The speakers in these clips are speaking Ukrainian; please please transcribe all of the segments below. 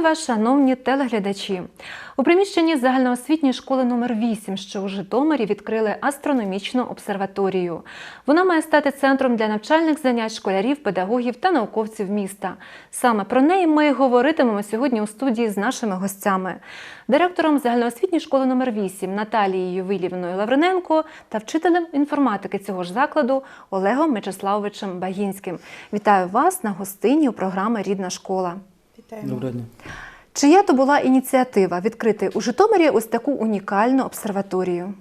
Вітаю вас, шановні телеглядачі. У приміщенні загальноосвітньої школи номер 8 що у Житомирі відкрили астрономічну обсерваторію. Вона має стати центром для навчальних занять школярів, педагогів та науковців міста. Саме про неї ми говоритимемо сьогодні у студії з нашими гостями, директором загальноосвітньої школи номер 8 Наталією Вилівною Лавриненко та вчителем інформатики цього ж закладу Олегом Мечиславовичем Багінським. Вітаю вас на гостині у програми Рідна школа. Вітаємо. Доброго дня. Чия то була ініціатива відкрити у Житомирі ось таку унікальну обсерваторію?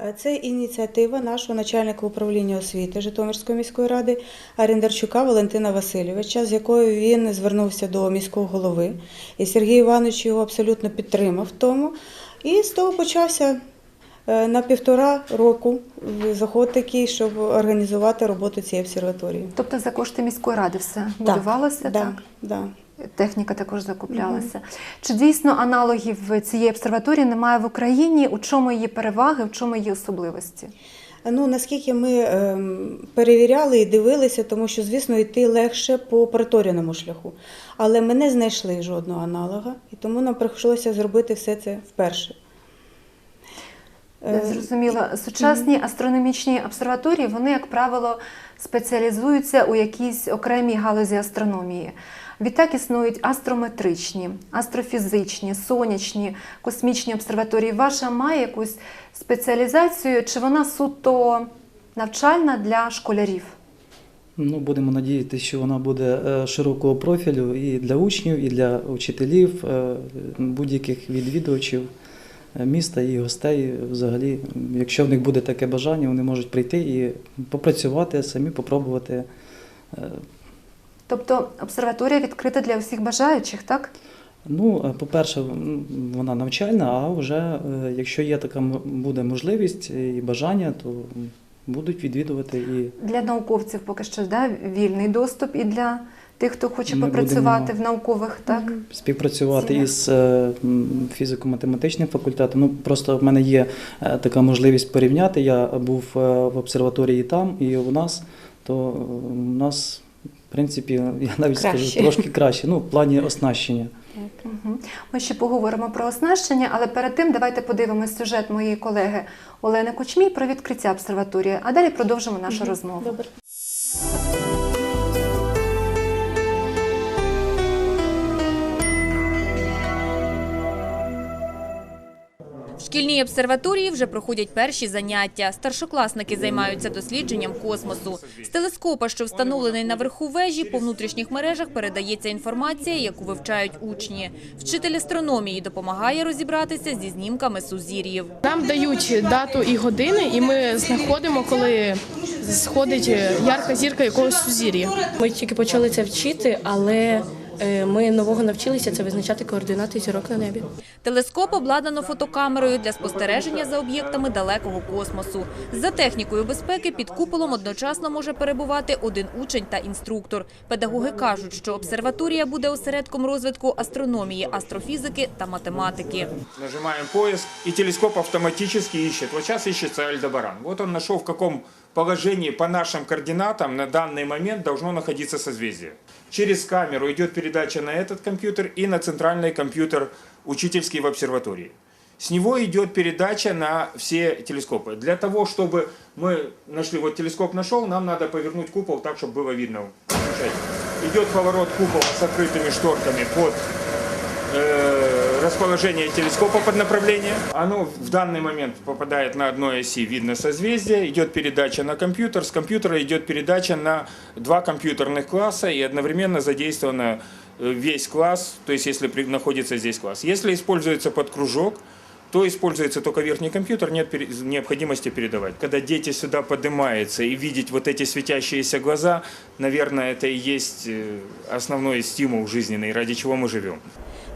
Е, Це ініціатива нашого начальника управління освіти Житомирської міської ради Арендарчука Валентина Васильовича, з якою він звернувся до міського голови. І Сергій Іванович його абсолютно підтримав в тому. І з того почався е, на півтора року заход такий, щоб організувати роботу цієї обсерваторії. Тобто за кошти міської ради все будувалося, так? Да, да. Техніка також закуплялася. Чи дійсно аналогів цієї обсерваторії немає в Україні? У чому її переваги, в чому її особливості? Ну наскільки ми ем, перевіряли і дивилися, тому що, звісно, йти легше по протореному шляху. Але ми не знайшли жодного аналога, і тому нам прийшлося зробити все це вперше. Е, Зрозуміло, сучасні астрономічні обсерваторії, вони, як правило, спеціалізуються у якійсь окремій галузі астрономії. Відтак існують астрометричні, астрофізичні, сонячні, космічні обсерваторії. Ваша має якусь спеціалізацію, чи вона суто навчальна для школярів? Ну, будемо надіятися, що вона буде е, широкого профілю і для учнів, і для вчителів, е, будь-яких відвідувачів е, міста і гостей. Взагалі, якщо в них буде таке бажання, вони можуть прийти і попрацювати, самі попробувати. Тобто обсерваторія відкрита для всіх бажаючих, так? Ну, е, по-перше, вона навчальна, а вже е, якщо є така буде можливість і бажання, то будуть відвідувати і Для науковців поки що да, вільний доступ і для тих, хто хоче Ми попрацювати в наукових, так? співпрацювати Цілях. із е, фізико-математичним факультетом. Ну просто в мене є така можливість порівняти. Я був в обсерваторії там і у нас, то у нас, принципі, я навіть Краще. скажу трошки краще. Ну, в плані оснащення. Мгм. Ми ще поговоримо про оснащення, але перед тим давайте подивимось сюжет моєї колеги Олени Кучмій про відкриття обсерваторії, а далі продовжимо нашу розмову. Добре. Шкільній обсерваторії вже проходять перші заняття. Старшокласники займаються дослідженням космосу. З телескопа, що встановлений наверху вежі, по внутрішніх мережах передається інформація, яку вивчають учні. Вчитель астрономії допомагає розібратися зі знімками сузір'їв. Нам дають дату і години, і ми знаходимо, коли сходить ярка зірка якогось сузір'я. Ми тільки почали це вчити, але ми нового навчилися це визначати координати зірок на небі. Телескоп обладнано фотокамерою для спостереження за об'єктами далекого космосу. За технікою безпеки під куполом одночасно може перебувати один учень та інструктор. Педагоги кажуть, що обсерваторія буде осередком розвитку астрономії, астрофізики та математики. Нажимаем поиск, и телескоп автоматически ищет. Вот сейчас ищется Альдебаран. Вот он нашел, в каком положении по нашим координатам на данный момент должно находиться созвездие. Через камеру идет передача на этот компьютер и на центральный компьютер учительский в обсерватории. С него идет передача на все телескопы. Для того, чтобы мы нашли, вот телескоп нашел, нам надо повернуть купол так, чтобы было видно. Идет поворот купола с открытыми шторками под э, расположение телескопа под направление. Оно в данный момент попадает на одной оси, видно созвездие, идет передача на компьютер, с компьютера идет передача на два компьютерных класса и одновременно задействовано э, весь класс, то есть если находится здесь класс. Если используется под кружок, то используется только верхний компьютер, нет необходимости передавать. Когда дети сюда поднимаются и видеть вот эти светящиеся глаза, наверное, это и есть э, основной стимул жизненный, ради чего мы живем.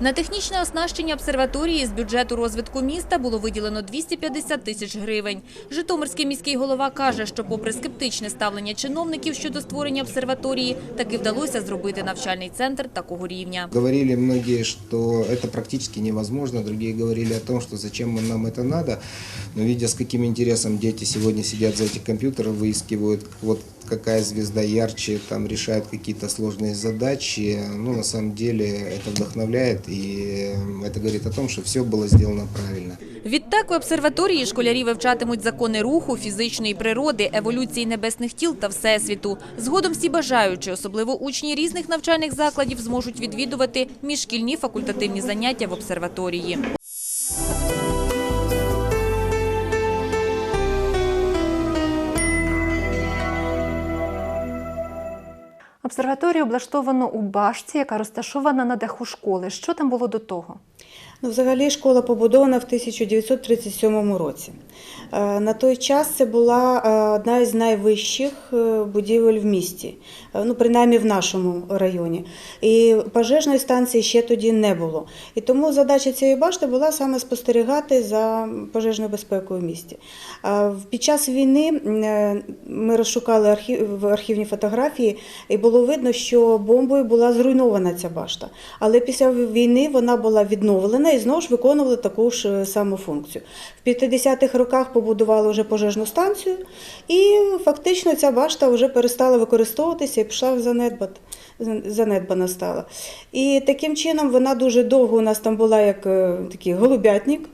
На технічне оснащення обсерваторії з бюджету розвитку міста було виділено 250 тисяч гривень. Житомирський міський голова каже, що попри скептичне ставлення чиновників щодо створення обсерваторії, таки вдалося зробити навчальний центр такого рівня. Говорили многие, что это практически невозможно, другие говорили о том, что зачем нам это надо. Но видя, с каким интересом дети сегодня сидят за этих компьютеров, выискивают вот какая звезда ярче, там решает какие-то сложные задачи. Ну, на самом деле это вдохновляет, и это говорит о том, что все было сделано правильно. Відтак в обсерваторії школярі вивчатимуть закони руху, фізичної природи, еволюції небесних тіл та всесвіту. Згодом всі бажаючі, особливо учні різних навчальних закладів, зможуть відвідувати міжшкільні факультативні заняття в обсерваторії. Обсерваторію облаштовано у башці, яка розташована на даху школи. Що там було до того? Ну, взагалі школа побудована в 1937 році. Е, На той час це була е, одна із найвищих е, будівель в місті, ну принаймні в нашому районі. І пожежної станції ще тоді не було. І тому задача цієї башти була саме спостерігати за пожежною безпекою в місті. Під час війни е, ми розшукали архів, архівні фотографії, і було видно, що бомбою була зруйнована ця башта. Але після війни вона була відновлена і знову ж виконувала таку ж е, саму функцію. В 50-х роках побудували вже пожежну станцію, і фактично ця башта вже перестала використовуватися пішла в занедбат. Занедбана стала. І таким чином вона дуже довго у нас там була як е, такий голубятник.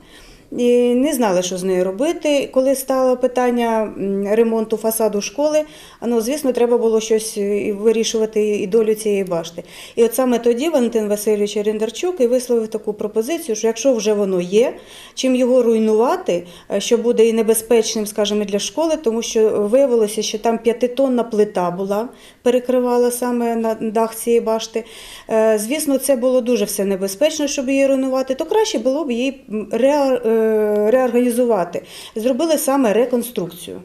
І не знали, що з нею робити. Коли стало питання ремонту фасаду школи, ну, звісно, треба було щось вирішувати і долю цієї башти. І от саме тоді Валентин Васильович Рендарчук і висловив таку пропозицію, що якщо вже воно є, чим його руйнувати, е, що буде і небезпечним, скажімо, для школи, тому що виявилося, що там п'ятитонна плита була, перекривала саме на дах цієї башти. Е, Звісно, це було дуже все небезпечно, щоб її руйнувати, то краще було б її м, реа- е, реорганізувати. Зробили саме реконструкцію.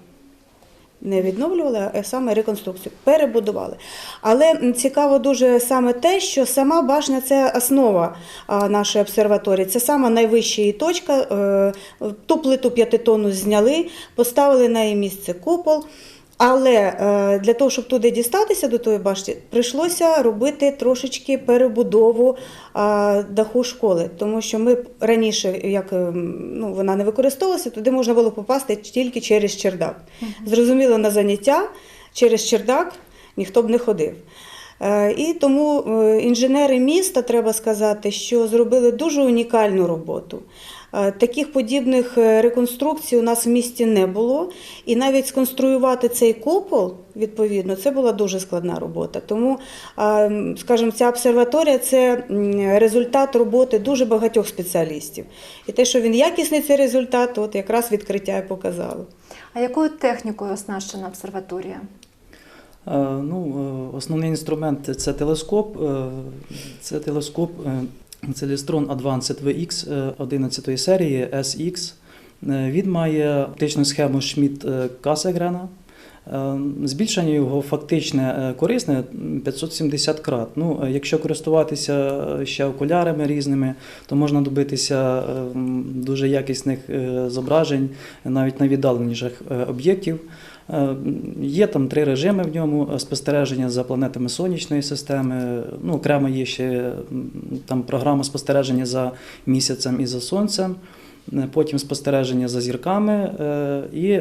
Не відновлювали, а саме реконструкцію, перебудували. Але цікаво дуже саме те, що сама башня це основа нашої обсерваторії. Це сама найвища її точка. Е, Ту плиту п'ятитонну зняли, поставили на її місце купол. Але е, для того, щоб туди дістатися до тої башти, прийшлося робити трошечки перебудову даху школи, тому що ми раніше, як ем, ну, вона не використовувалася, туди можна було попасти тільки через чердак. Зрозуміло, на заняття через чердак ніхто б не ходив. Е, І тому е, інженери міста, треба сказати, що зробили дуже унікальну роботу. Е, Таких подібних е, реконструкцій у нас в місті не було. І навіть сконструювати цей купол, відповідно, це була дуже складна робота. Тому, е, скажімо, ця обсерваторія це результат роботи дуже багатьох спеціалістів. І те, що він якісний цей результат, от якраз відкриття і показало. А якою технікою оснащена обсерваторія? Ну, основний інструмент це телескоп. Це телескоп е, Celestron Advanced VX е, 11 серії SX. Е, Він має оптичну схему Шмідт Касегрена. Е, Збільшення його фактичне е, корисне 570 крат. Ну, е, якщо користуватися е, ще окулярами різними, то можна добитися е, дуже якісних е, зображень навіть найвіддаленіших е, об'єктів. Е, Є там три режими в ньому: е, спостереження за планетами сонячної системи. Ну, окремо є ще там програма спостереження за місяцем і за сонцем. Е, Потім спостереження за зірками і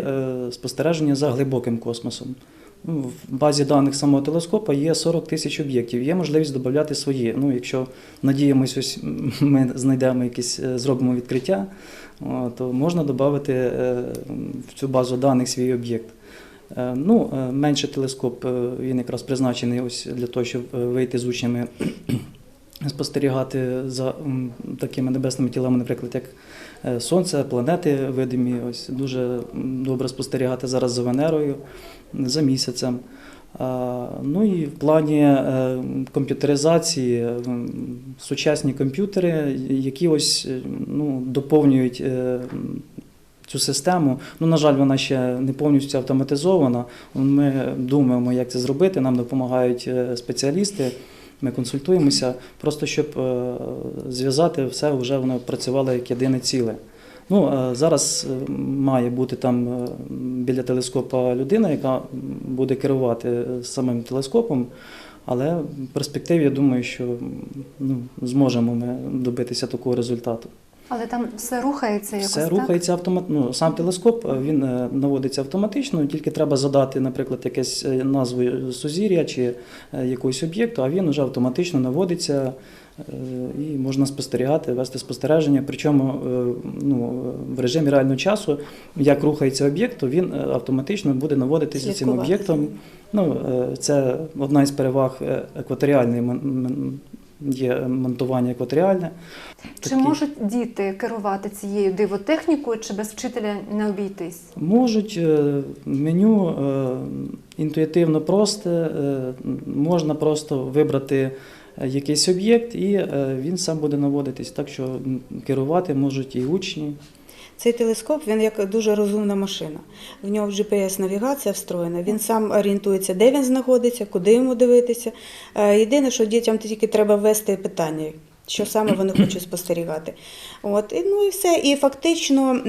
спостереження за глибоким космосом. Ну, В базі даних самого телескопа є 40 тисяч об'єктів. Є можливість додати свої. Ну, якщо надіємось, ось ми знайдемо якісь, зробимо відкриття, то можна додати в цю базу даних свій об'єкт. Е, Ну, е, менший телескоп е, він якраз призначений ось для того, щоб вийти з учнями спостерігати за такими небесними тілами, наприклад, як Сонце, планети видимі. Ось дуже добре спостерігати зараз за Венерою, за місяцем. Ну і в плані комп'ютеризації сучасні комп'ютери, які ось ну, доповнюють цю систему. Ну, на жаль, вона ще не повністю автоматизована. Ми думаємо, як це зробити. Нам допомагають е, спеціалісти. Ми консультуємося, просто щоб е, зв'язати все, вже воно працювало як єдине ціле. Ну, е, зараз має бути там біля телескопа людина, яка буде керувати самим телескопом, але в перспективі я думаю, що ну, зможемо ми добитися такого результату. Але там все рухається якось Все так? рухається автоматично. Ну, сам телескоп е, він е, наводиться автоматично, тільки треба задати, наприклад, якесь е, назву сузір'я чи якогось об'єкту, а він вже автоматично наводиться і можна спостерігати, вести спостереження. Причому ну, в режимі реального часу, як рухається об'єкт, то він автоматично буде наводитися цим об'єктом. Ну, це одна із переваг екваторіальної є монтування екваторіальне. Чи Такі- можуть діти керувати цією дивотехнікою, чи без вчителя не обійтись? Можуть е, меню е, інтуїтивно просте, можна просто вибрати е, якийсь об'єкт, і він сам буде наводитись. Так що керувати можуть і учні. Цей телескоп він як дуже розумна машина. В нього GPS-навігація встроєна. Він сам орієнтується, де він знаходиться, куди йому дивитися. Єдине, що дітям тільки треба ввести питання. Що саме вони хочуть спостерігати. От, і, ну і все. І фактично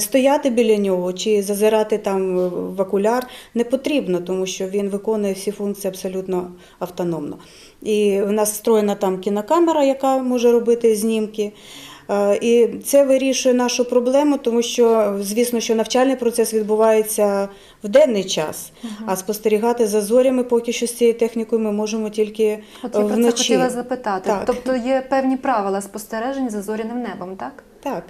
стояти біля нього чи зазирати там в окуляр не потрібно, тому що він виконує всі функції абсолютно автономно. І в нас встроєна там кінокамера, яка може робити знімки. Е, І це вирішує нашу проблему, тому що, звісно, що навчальний процес відбувається в денний час, а спостерігати за зорями поки що з цією технікою ми можемо тільки От я про це хотіла запитати. Так. Тобто є певні правила спостережень за зоряним небом, так? Так,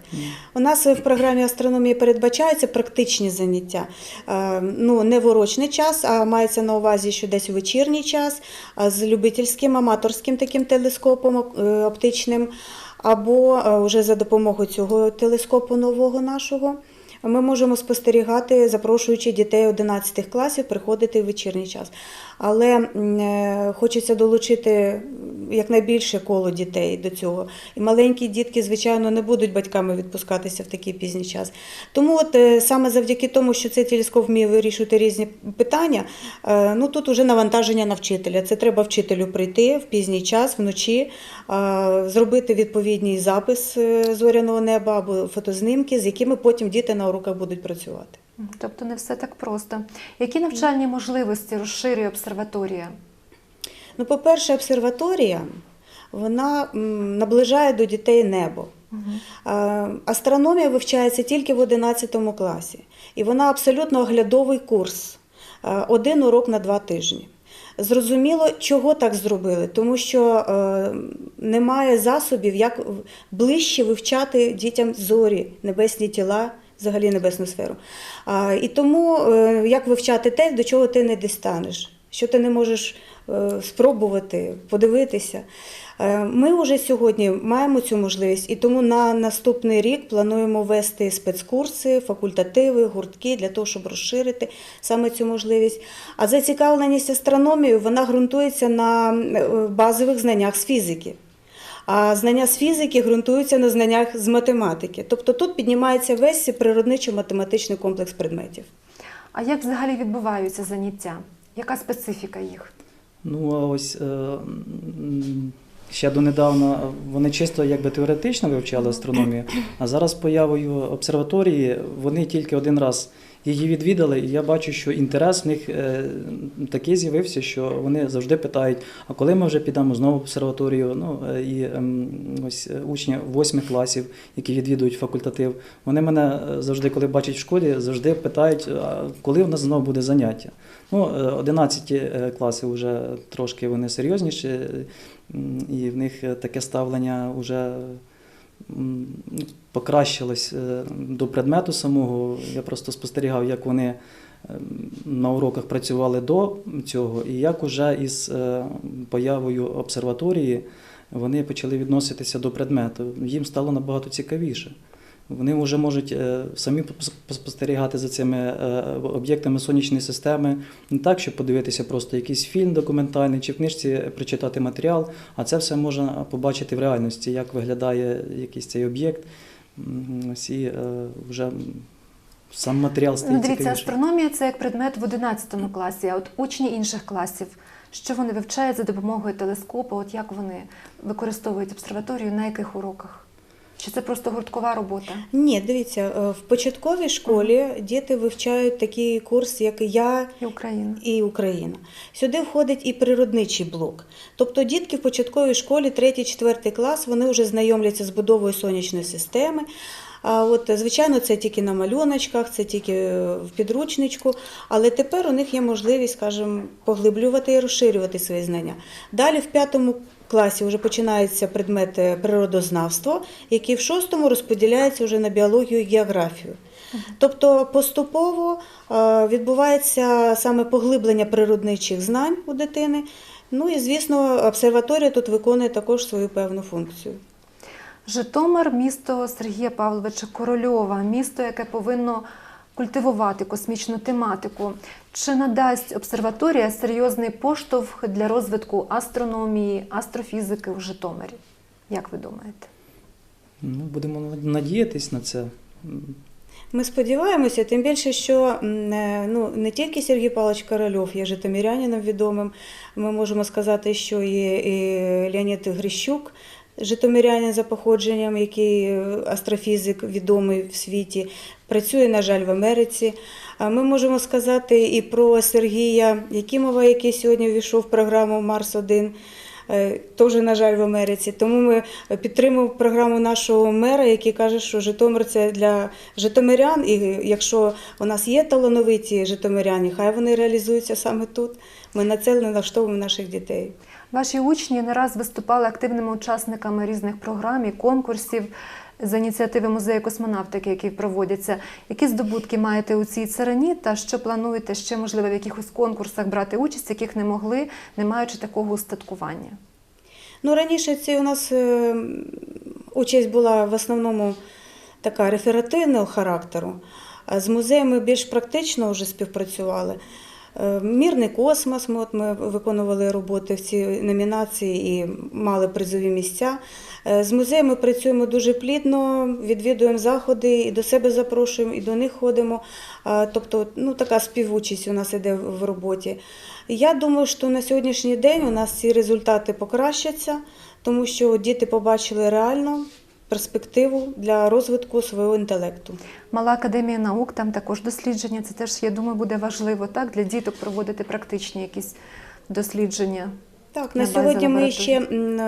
у нас в програмі астрономії передбачаються практичні заняття. Е, Ну, не в урочний час, а мається на увазі, що десь у вечірній час з любительським аматорським таким телескопом е, оптичним, або е, вже за допомогою цього телескопу нового нашого. Ми можемо спостерігати, запрошуючи дітей 11 класів приходити в вечірній час. Але е, хочеться долучити якнайбільше коло дітей до цього. І маленькі дітки, звичайно, не будуть батьками відпускатися в такий пізній час. Тому от е, саме завдяки тому, що цей телескоп вміє вирішувати різні питання, е, ну тут уже навантаження на вчителя. Це треба вчителю прийти в пізній час, вночі, зробити відповідний запис зоряного неба або фотознімки, з якими потім діти на уроках будуть працювати. Тобто не все так просто. Які навчальні можливості розширює обсерваторія? Ну, по-перше, обсерваторія вона наближає до дітей небо. Астрономія вивчається тільки в 11 класі, і вона абсолютно оглядовий курс, один урок на два тижні. Зрозуміло, чого так зробили, тому що е, немає засобів, як ближче вивчати дітям зорі, небесні тіла, взагалі небесну сферу. А, і тому е, як вивчати те, до чого ти не дістанеш, що ти не можеш е, спробувати, подивитися. Е, Ми вже сьогодні маємо цю можливість, і тому на наступний рік плануємо вести спецкурси, факультативи, гуртки для того, щоб розширити саме цю можливість. А зацікавленість астрономією вона ґрунтується на базових знаннях з фізики. А знання з фізики ґрунтуються на знаннях з математики. Тобто тут піднімається весь природничо-математичний комплекс предметів. А як взагалі відбуваються заняття? Яка специфіка їх? Ну, а ось е, ще донедавна вони чисто якби теоретично вивчали астрономію, а зараз з появою обсерваторії вони тільки один раз її відвідали, і я бачу, що інтерес в них е, такий з'явився, що вони завжди питають: а коли ми вже підемо знову в обсерваторію? Ну е, і ем, ось е, учні восьмих класів, які відвідують факультатив, вони мене завжди, коли бачать в школі, завжди питають, а коли в нас знову буде заняття. Ну, е, 11 е, класи вже трошки вони серйозніші, і в них таке ставлення вже покращилось е, до предмету самого. Я просто спостерігав, як вони е, на уроках працювали до цього, і як уже із е, появою обсерваторії вони почали відноситися до предмету. Їм стало набагато цікавіше. Вони вже можуть е, самі пос- спостерігати за цими е, об'єктами сонячної системи, не так, щоб подивитися просто якийсь фільм документальний чи в книжці прочитати матеріал, а це все можна побачити в реальності, як виглядає якийсь цей об'єкт. М, Ось і е, вже сам матеріал Ну, дивіться, астрономія це як предмет в 11 класі, а от учні інших класів. Що вони вивчають за допомогою телескопу? От як вони використовують обсерваторію на яких уроках? Чи це просто гурткова робота? Ні, дивіться, е, в початковій школі діти вивчають такий курс, як я І Україна. і Україна. Сюди входить і природничий блок. Тобто дітки в початковій школі 3-4 клас вони вже знайомляться з будовою сонячної системи. А от, звичайно, це тільки на малюночках, це тільки в підручничку, але тепер у них є можливість, скажімо, поглиблювати і розширювати свої знання. Далі в п'ятому класі вже починається предмет природознавство, який в шостому розподіляється вже на біологію і географію. Тобто поступово відбувається саме поглиблення природничих знань у дитини. Ну і звісно, обсерваторія тут виконує також свою певну функцію. Житомир місто Сергія Павловича Корольова, місто, яке повинно культивувати космічну тематику. Чи надасть обсерваторія серйозний поштовх для розвитку астрономії, астрофізики в Житомирі? Як ви думаєте? Ну, будемо надіятись на це. Ми сподіваємося, тим більше, що е, ну, не тільки Сергій Павлович Корольов є житомирянином відомим. Ми можемо сказати, що і Леонід Грищук, житомирянин за походженням, який е, астрофізик відомий в світі, працює, на жаль, в Америці. А Ми можемо сказати і про Сергія Якимова, який сьогодні ввійшов в програму Марс 1 Е, Теж, на жаль, в Америці. Тому ми підтримуємо програму нашого мера, який каже, що Житомир це для житомирян. І якщо у нас є талановиті житомиряни, хай вони реалізуються саме тут. Ми на це налаштовуємо наших дітей. Ваші учні не раз виступали активними учасниками різних програм і конкурсів за ініціативи музею космонавтики, які проводяться. Які здобутки маєте у цій царині та що плануєте ще, можливо, в якихось конкурсах брати участь, яких не могли, не маючи такого устаткування? Ну, раніше це у нас е, участь була в основному така реферативного характеру, з музеєм ми більш практично вже співпрацювали. Е, Мірний космос, ми, от ми виконували роботи в цій номінації і мали призові місця. Е, З музеєм ми працюємо дуже плідно, відвідуємо заходи, і до себе запрошуємо, і до них ходимо. Тобто, ну, така співучість у нас іде в роботі. Я думаю, що на сьогоднішній день у нас ці результати покращаться, тому що діти побачили реально перспективу для розвитку свого інтелекту. Мала академія наук, там також дослідження. Це теж, я думаю, буде важливо так для діток проводити практичні якісь дослідження. Так, На на сьогодні ми ще,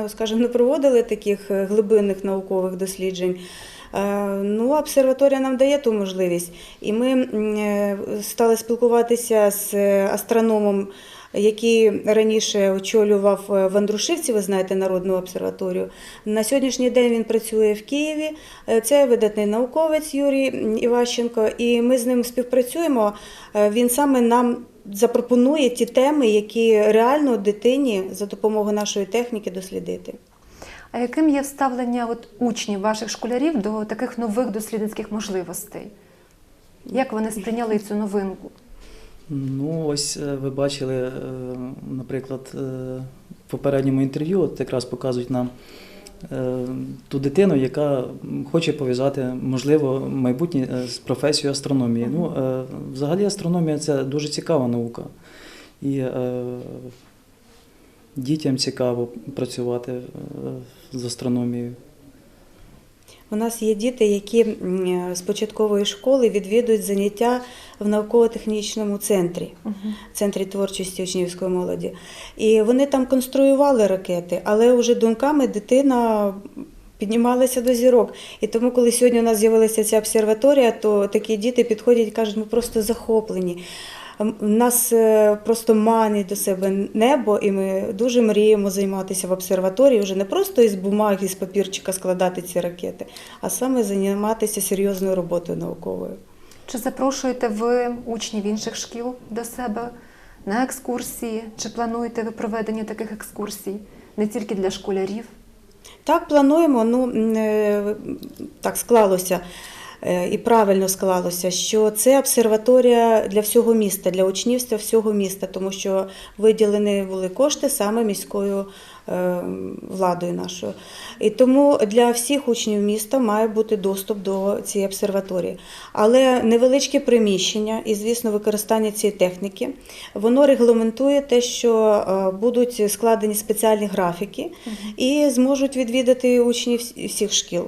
скажімо, не проводили таких е, глибинних наукових досліджень. Е, Ну, обсерваторія нам дає ту можливість. І ми е, стали спілкуватися з астрономом, який раніше очолював в Андрушівці, ви знаєте, Народну обсерваторію. На сьогоднішній день він працює в Києві. Це видатний науковець Юрій Іващенко, і ми з ним співпрацюємо. Він саме нам запропонує ті теми, які реально дитині за допомогою нашої техніки дослідити. А яким є ставлення от учнів, ваших школярів до таких нових дослідницьких можливостей? Як вони сприйняли цю новинку? Ну, ось е, ви бачили, е, наприклад, е, в попередньому інтерв'ю, от якраз показують нам ту дитину, яка хоче пов'язати, можливо, майбутнє е, з професією астрономії. Ну, е, взагалі, астрономія це дуже цікава наука. І е, дітям цікаво працювати е, з астрономією. У нас є діти, які з початкової школи відвідують заняття в науково-технічному центрі, центрі творчості учнівської молоді. І вони там конструювали ракети, але вже думками дитина піднімалася до зірок. І тому, коли сьогодні у нас з'явилася ця обсерваторія, то такі діти підходять і кажуть, ми просто захоплені. М, Нас е, просто манить до себе небо, і ми дуже мріємо займатися в обсерваторії, вже не просто із бумаги, з папірчика складати ці ракети, а саме займатися серйозною роботою науковою. Чи запрошуєте ви учнів інших шкіл до себе на екскурсії? Чи плануєте ви проведення таких екскурсій не тільки для школярів? Так, плануємо. Ну е, так склалося і правильно склалося, що це обсерваторія для всього міста, для учнівства всього міста, тому що виділені були кошти саме міською е, владою нашою. І тому для всіх учнів міста має бути доступ до цієї обсерваторії. Але невеличке приміщення і, звісно, використання цієї техніки, воно регламентує те, що е, будуть складені спеціальні графіки і зможуть відвідати учні всіх шкіл.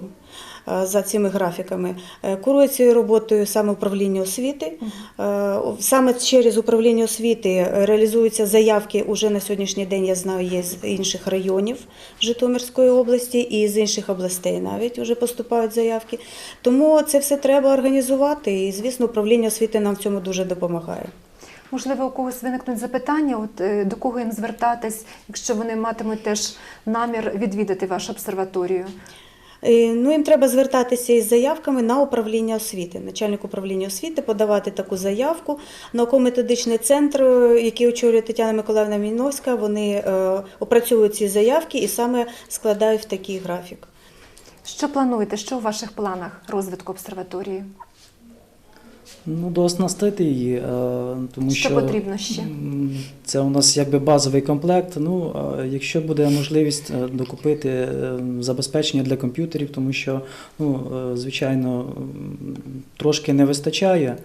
Е, за цими графіками. Е, Курує цією роботою саме управління освіти. Е, Саме через управління освіти реалізуються заявки уже на сьогоднішній день, я знаю, є з інших районів Житомирської області і з інших областей навіть вже поступають заявки. Тому це все треба організувати, і, звісно, управління освіти нам в цьому дуже допомагає. Можливо, у когось виникнуть запитання, от до кого їм звертатись, якщо вони матимуть теж намір відвідати вашу обсерваторію. Е, Ну, їм треба звертатися із заявками на управління освіти. Начальник управління освіти подавати таку заявку. Науково-методичний центр, е, який очолює Тетяна Миколаївна Міновська, вони е, опрацьовують ці заявки і саме складають такий графік. Що плануєте? Що у ваших планах розвитку обсерваторії? Ну, дооснастити її, е, тому Що що потрібно ще? це у нас якби базовий комплект. Ну, якщо буде можливість е, докупити е, забезпечення для комп'ютерів, тому що, ну, е, звичайно, трошки не вистачає.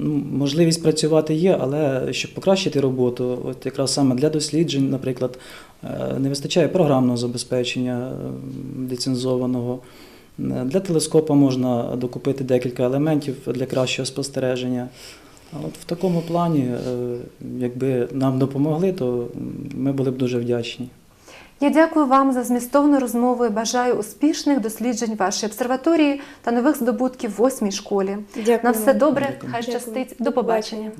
Ну, можливість працювати є, але щоб покращити роботу, от якраз саме для досліджень, наприклад, е, не вистачає програмного забезпечення е, ліцензованого. Для телескопа можна докупити декілька елементів для кращого спостереження. А от в такому плані, е, якби нам допомогли, то ми були б дуже вдячні. Я дякую вам за змістовну розмову і бажаю успішних досліджень вашої обсерваторії та нових здобутків в восьмій школі. Дякую На все добре, Дякую. хай щастить. До побачення.